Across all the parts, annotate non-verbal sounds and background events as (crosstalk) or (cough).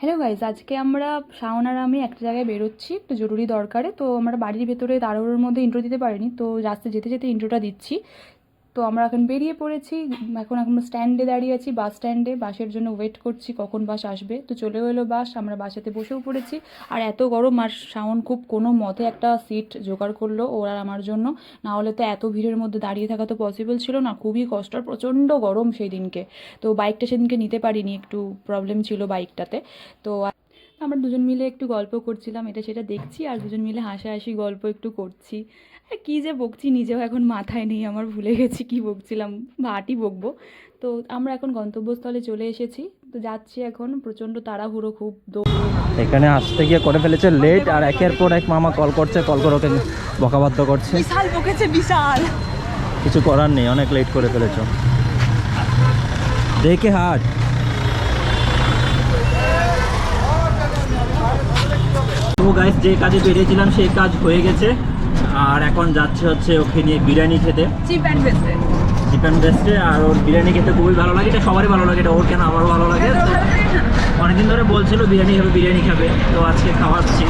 Hello guys আজকে আমরা শাওন আর আমি একটা জায়গায় বেরোচ্ছি, একটু জরুরি দরকারে। তো আমরা বাড়ির ভেতরে তাড়াহুড়োর মধ্যে ইন্ট্রো দিতে পারিনি, তো রাস্তায় যেতে যেতে ইন্ট্রোটা দিচ্ছি। তো আমরা এখন বেরিয়ে পড়েছি। এখন এখন স্ট্যান্ডে দাঁড়িয়ে আছি বাস স্ট্যান্ডে বাসের জন্য ওয়েট করছি কখন বাস আসবে। তো চলেও এলো বাস আমরা বাসাতে বসেও পড়েছি। আর এত গরম, আর শাওন খুব কোনো মতে একটা সিট জোগাড় করল ওরা আমার জন্য। না হলে তো এত ভিড়ের মধ্যে দাঁড়িয়ে থাকা তো পসিবল ছিল না। খুবই কষ্ট আর প্রচণ্ড গরম সেই দিনকে তো বাইকটা সেদিনকে নিতে পারিনি, একটু প্রবলেম ছিল বাইকটাতে তো আমরা দুজন মিলে একটু গল্প করছিলাম, এটা সেটা দেখছি। আর দুজন মিলে হাসাহাসি গল্প একটু করছি। কী যে বকছি নিজেও এখন মাথায় নেই আমার ভুলে গেছি কি বকছিলাম ভাটই বকবো। তো আমরা এখন গন্তব্যস্থলে চলে এসেছি তো যাচ্ছি এখন প্রচণ্ড তাড়াহুড়ো খুব এখানে আসতে গিয়ে করে ফেলেছে লেট আর একের পর এক মামা কল করছে কল করে ওকে বকাবাধ্য করছে। বিশাল বকেছে বিশাল। কিছু করার নেই অনেক লেট করে ফেলেছো। দেখে হাট। তো গাইস যে কাজে বেরিয়েছিলাম সেই কাজ হয়ে গেছে। আর এখন যাচ্ছে হচ্ছে ওকে নিয়ে বিরিয়ানি খেতে। চিপ অ্যান্ড বেস্টে চিকেন বেস্টে আর ওর বিরিয়ানি খেতে খুবই ভালো লাগে এটা সবারই ভালো লাগে এটা ওর কেন আমারও ভালো লাগে? অনেকদিন ধরে বলছিল বিরিয়ানি খাবে বিরিয়ানি খাবে তো আজকে খাওয়াচ্ছি।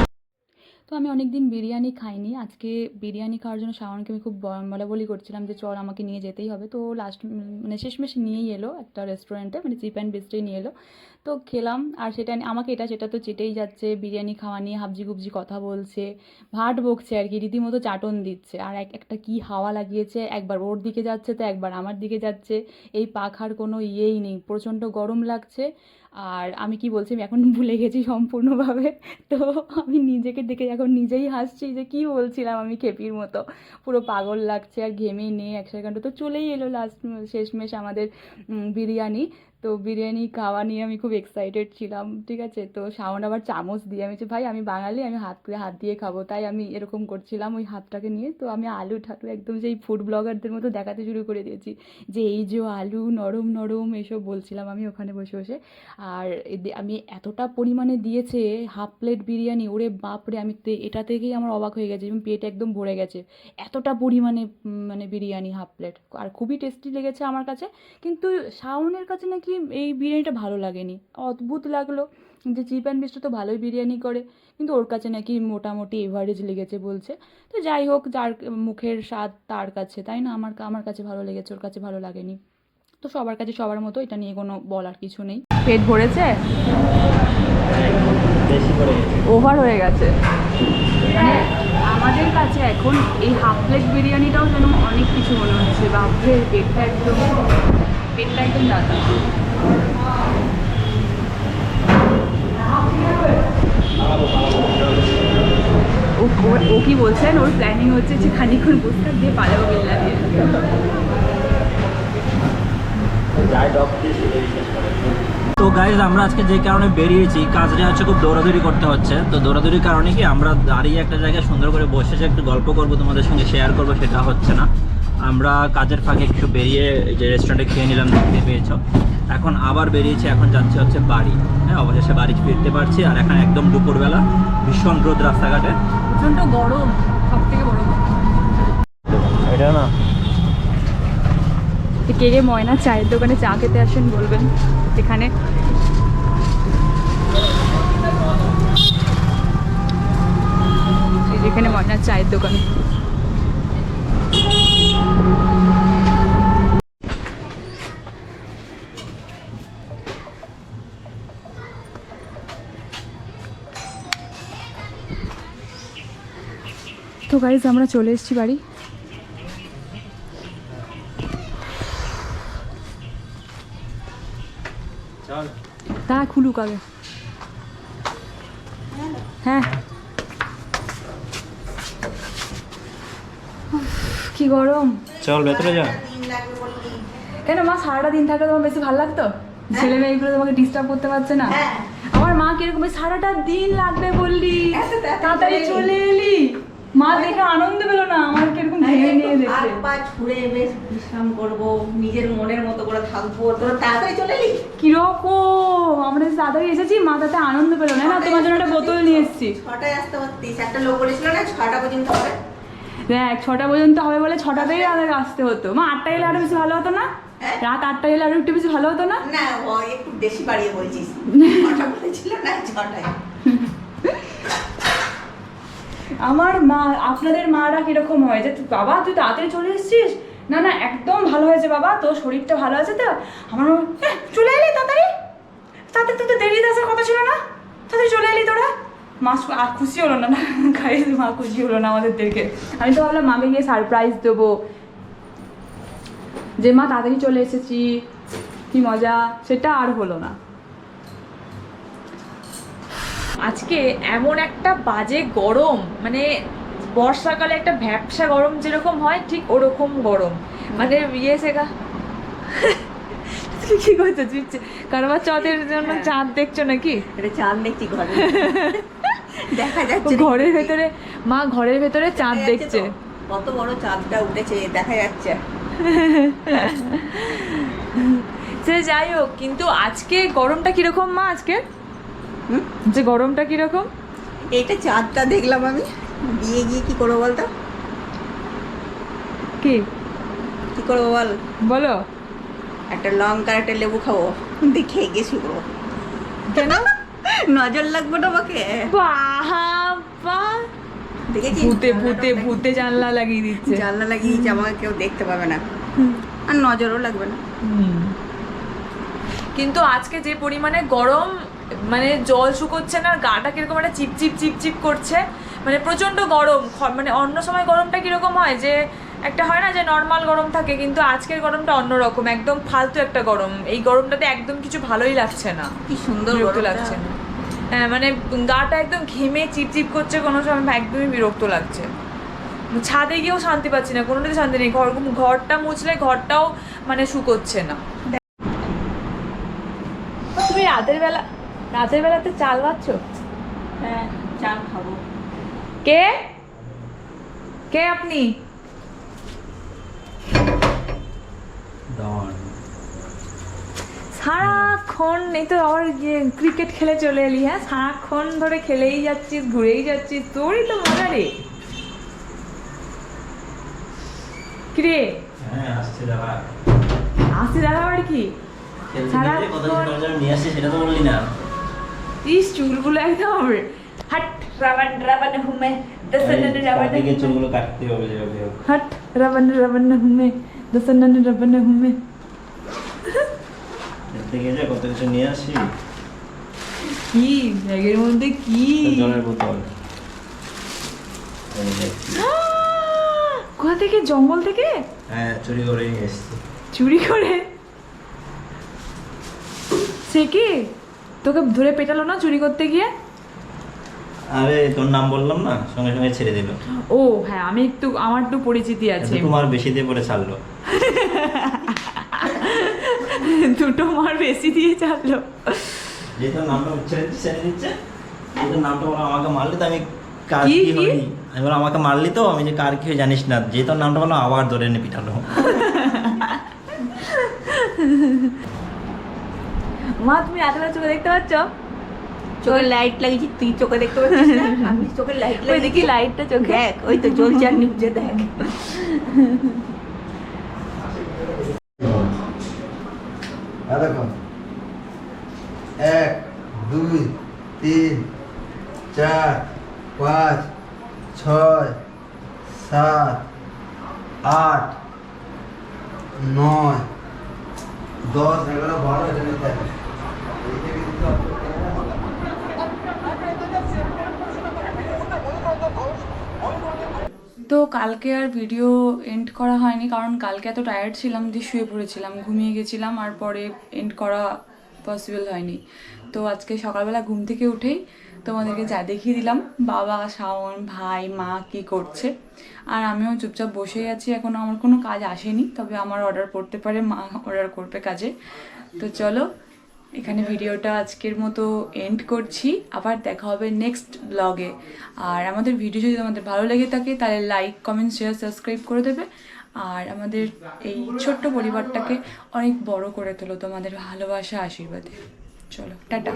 তো আমি অনেক দিন বিরিয়ানি খাইনি আজকে বিরিয়ানি খাওয়ার জন্য শাওনকে আমি খুব ব- বলা বলি করছিলাম যে চল আমাকে নিয়ে যেতেই হবে তো লাস্ট মানে শেষমেশ নিয়েই এলো একটা রেস্টুরেন্টে মানে চিপ অ্যান্ড বেস্টেই নিয়ে এলো। তো খেলাম, আর সেটা আমাকে এটা, সেটা তো চেটেই যাচ্ছে, বিরিয়ানি খাওয়া নিয়ে হাবজি গুবজি কথা বলছে ভাট বকছে আর কি, রীতিমতো চাটন দিচ্ছে, আর এক, একটা কি হাওয়া লাগিয়েছে, একবার ওর দিকে যাচ্ছে তো একবার আমার দিকে যাচ্ছে, এই পাখার কোনো ইয়েই নেই, প্রচণ্ড গরম লাগছে, আর আমি কি বলছি, আমি এখন ভুলে গেছি সম্পূর্ণভাবে, তো আমি নিজেকে দেখে এখন নিজেই হাসছি যে কি বলছিলাম আমি খেপির মতো, পুরো পাগল লাগছে আর ঘেমে নেই, এক সেকেন্ড, তো চলেই এলো লাস্ট শেষমেশ আমাদের বিরিয়ানি তো বিরিয়ানি খাওয়া নিয়ে আমি খুব এক্সাইটেড ছিলাম, ঠিক আছে? তো শাওন আবার চামচ দিয়ে আমি ভাই, আমি বাঙালি, আমি হাত হাত দিয়ে খাব। তাই আমি এরকম করছিলাম ওই হাতটাকে নিয়ে। তো আমি আলু ঠালু একদম সেই ফুড ব্লগারদের মতো দেখাতে শুরু করে দিয়েছি, যে এই যে আলু নরম নরম এসব বলছিলাম আমি ওখানে বসে বসে। আর আমি এতটা পরিমাণে দিয়েছে হাফ প্লেট বিরিয়ানি, ওরে বাপরে, আমি এটা থেকেই আমার অবাক হয়ে গেছে, এবং পেট একদম ভরে গেছে। এতটা পরিমাণে মানে বিরিয়ানি হাফ প্লেট আর খুবই টেস্টি লেগেছে আমার কাছে, কিন্তু শাওনের কাছে নাকি এই বিরিয়ানিটা ভালো লাগেনি। অদ্ভুত লাগল যে চিপ অ্যান্ড বেস্টটা তো ভালোই বিরিয়ানি করে কিন্তু ওর কাছে নাকি মোটামুটি এভারেজ লেগেছে বলছে। তো যাই হোক যার মুখের স্বাদ তার কাছে তাই না? আমার আমার কাছে ভালো লেগেছে ওর কাছে ভালো লাগেনি। তো সবার কাছে সবার মতো এটা নিয়ে কোনো বলার কিছু নেই। পেট ভরেছে? বেশি ওভার হয়ে গেছে। মানে আমাদের কাছে এখন এই হাফ প্লেট বিরিয়ানিটাও যেন অনেক কিছু মনে হচ্ছে বাপরে পেটটা একদম পেটটা একদম দাদা। ও কি বলছেন? ওর প্ল্যানিং হচ্ছে যে খানিক্ষণ বসে দিয়ে পালাবো বিল্লা দিয়ে। তো গাইজ আমরা আজকে যে কারণে বেরিয়েছি, কাজটা হচ্ছে খুব দৌড়াদৌড়ি করতে হচ্ছে। তো দৌড়াদৌড়ির কারণে কি আমরা দাঁড়িয়ে একটা জায়গায় সুন্দর করে বসে যে একটু গল্প করব, তোমাদের সঙ্গে শেয়ার করব, সেটা হচ্ছে না। আমরা কাজের ফাঁকে একটু বেরিয়ে যে রেস্টুরেন্টে খেয়ে নিলাম দেখতে পেয়েছ। এখন আবার বেরিয়েছি এখন যাচ্ছে হচ্ছে বাড়ি। হ্যাঁ অবশেষে বাড়ি ফিরতে পারছি আর এখন একদম দুপুরবেলা ভীষণ রোদ রাস্তাঘাটে। প্রচণ্ড গরম সব থেকে বড় এটা না। কে কে ময়না চায়ের দোকানে চা খেতে আসেন বলবেন এখানে। এই যেখানে ময়নার চায়ের দোকান। গাইজ আমরা চলে এসেছি বাড়ি। তা খুলুক আগে। হ্যাঁ। কি গরম। চল ভেতরে যা। কেন মা সারাটা দিন থাকলে তোমার বেশি ভালো লাগতো? ছেলে মেয়েগুলো তোমাকে ডিস্টার্ব করতে পারছে না। আমার মা কীরকম সারাটা দিন লাগবে বললি তাড়াতাড়ি চলে এলি। দেখে আনন্দ পেল না আমার কীরকম ভেঙে নিয়ে দেখে। পা ছুঁড়ে বেশ বিশ্রাম করব নিজের মনের মতো করে থাকব। তোরা তাড়াতাড়ি চলে এলি? কীরকম? আমরা তাড়াতাড়ি এসেছি মা তাতে আনন্দ পেল না। না তোমার জন্য একটা বোতল নিয়ে এসেছি ছটায় আসতে পারতিস। একটা লোক বলেছিল না ছটা পর্যন্ত হবে? দেখ ছটা পর্যন্ত হবে বলে ছটাতেই আমাদের আসতে হতো। মা আটটা এলে আরও বেশি ভালো হতো না? হ্যাঁ? রাত আটটা এলে আরও একটু বেশি ভালো হতো না? না একটু বেশি বাড়িয়ে বলছিস। (laughs) ছটা বলেছিল না ছটায়। আমার মা আপনাদের মারা কীরকম হয়? যে বাবা তুই তাড়াতাড়ি চলে এসেছিস? না না একদম ভালো হয়েছে বাবা তোর শরীরটা ভালো আছে তো? আমার মা, "এহ, চলে এলি তাড়াতাড়ি? তাড়াতাড়ি তুই তো দেরিতে আসার কথা ছিল না? তাড়াতাড়ি চলে এলি তোরা? মা আর খুশি হলো না না মা খুশি হলো না আমাদের দেখে। আমি তো ভাবলাম মাকে গিয়ে সারপ্রাইজ দেবো। যে মা তাড়াতাড়ি চলে এসেছি। কি মজা। সেটা আর হলো না। আজকে এমন একটা বাজে গরম মানে বর্ষাকালে একটা ভ্যাপসা গরম যেরকম হয় ঠিক ওরকম গরম। মানে ইয়ে শেখা কি করছ চুপছে কারবার চটের জন্য হ্যাঁ। চাঁদ দেখছ নাকি? এটা চাঁদ দেখছি ঘরে। দেখা যাচ্ছে। ঘরের ভেতরে মা ঘরের ভেতরে চাঁদ দেখছে। কত বড় চাঁদটা উঠেছে দেখা যাচ্ছে। (laughs) সে যাই হোক কিন্তু আজকে গরমটা কীরকম মা আজকে? যে গরমটা কীরকম? এটা চাঁদটা দেখলাম আমি। বিয়ে গিয়ে কি করব বলতো? কি? কি করব বল? বলো। একটা লঙ্কা একটা লেবু খাব। দেখে গিয়ে শুকবো কেন? নজর লাগবে না আমাকে? বাবা দেখেছি ভূতে ভূতে ভূতে জানলা লাগিয়ে দিচ্ছে। জানলা লাগিয়ে দিয়েছে, আমাকে কেউ দেখতে পাবে না। আর নজরও লাগবে না। কিন্তু আজকে যে পরিমাণে গরম মানে জল শুকোচ্ছে না আর গাটা কীরকম একটা চিপচিপ চিপচিপ করছে। মানে প্রচণ্ড গরম মানে অন্য সময় গরমটা কীরকম হয় যে একটা হয় না যে নর্মাল গরম থাকে কিন্তু আজকের গরমটা অন্যরকম একদম ফালতু একটা গরম। এই গরমটাতে একদম কিছু ভালোই লাগছে না। কি সুন্দর বিরক্ত লাগছে না। হ্যাঁ মানে গাটা একদম ঘেমে চিপচিপ করছে কোনো সময় একদমই বিরক্ত লাগছে। ছাদে গিয়েও শান্তি পাচ্ছি না কোনোটাতে শান্তি নেই। ঘর ঘরটা মুছলে ঘরটাও মানে শুকোচ্ছে না। তুমি রাতের বেলা রাতের বেলাতে চাল পাচ্ছ হ্যাঁ চাল খাব। কে? কে আপনি? সারাক্ষণ এই তো আবার ক্রিকেট খেলে চলে এলি হ্যাঁ? সারাক্ষণ ধরে খেলেই যাচ্ছিস ঘুরেই যাচ্ছিস তোরই তো মজা রে। কিরে? হ্যাঁ আসছে দাঁড়া আসি দাদা বাড়ি কি? সারাক্ষণ- আসছি সেটা তো বললি না। ইস চুলগুলো একদম হাট হুমে দসনন হুমে। চুলগুলো কাটতে হবে। হট রাবণ রাবণ হুমে দসনন রাবণ হুমে। খেলতে গিয়ে কত কিছু নিয়ে আসি? কি ব্যাগের মধ্যে কি? জলের বোতল! (gasps) কোথা থেকে? জঙ্গল থেকে? হ্যাঁ চুরি করে নিয়ে এসছি। চুরি করে? সে কি? তোকে ধরে পেটালো না চুরি করতে গিয়ে? আরে তোর নাম বললাম না? সঙ্গে সঙ্গে ছেড়ে দিল। ও হ্যাঁ আমি একটু আমার একটু পরিচিতি আছে। তোমার বেশি দিয়ে পরে ছাড়লো। দুটো মার বেশি দিয়ে চাললো যে তোর নামটা দিচ্ছে ছেড়ে দিচ্ছে যে নামটা বলো আমাকে মারলি তো আমি কার কি, বললাম আমাকে মারলি তো? আমি যে কার কি জানিস না। যে তোর নামটা বলো আবার ধরে এনে পিঠালো (laughs) মা তুমি রাতেবেলা চোখে দেখতে পাচ্ছ? চোখে লাইট লাগিয়েছি তুই চোখে দেখতে পাচ্ছিস না? (laughs) আমি চোখে লাইট ওই দেখি লাইটটা চোখে। দেখ ওই তো জ্বলছে আর নিভছে দেখ। হ্যাঁ এক দুই তিন চার পাঁচ ছয় সাত আট নয় দশ এগারো বারো তো কালকে আর ভিডিও এন্ড করা হয়নি, কারণ কালকে এত টায়ার্ড ছিলাম দিয়ে শুয়ে পড়েছিলাম, ঘুমিয়ে গেছিলাম আর পরে এন্ড করা পসিবল হয়নি। তো আজকে সকালবেলা ঘুম থেকে উঠেই তোমাদেরকে যা দেখিয়ে দিলাম, বাবা, শাওন, ভাই, মা কি করছে। আর আমিও চুপচাপ বসেই আছি, এখন আমার কোনো কাজ আসেনি, তবে আমার অর্ডার পড়তে পারে, মা অর্ডার করবে কাজে। তো চলো এখানে ভিডিওটা আজকের মতো এন্ড করছি। আবার দেখা হবে নেক্সট ব্লগে আর আমাদের ভিডিও যদি আমাদের ভালো লেগে থাকে তাহলে লাইক কমেন্ট শেয়ার সাবস্ক্রাইব করে দেবে। আর আমাদের এই ছোট্ট পরিবারটাকে অনেক বড় করে তোলো তোমাদের ভালোবাসা আশীর্বাদে। চলো টাটা।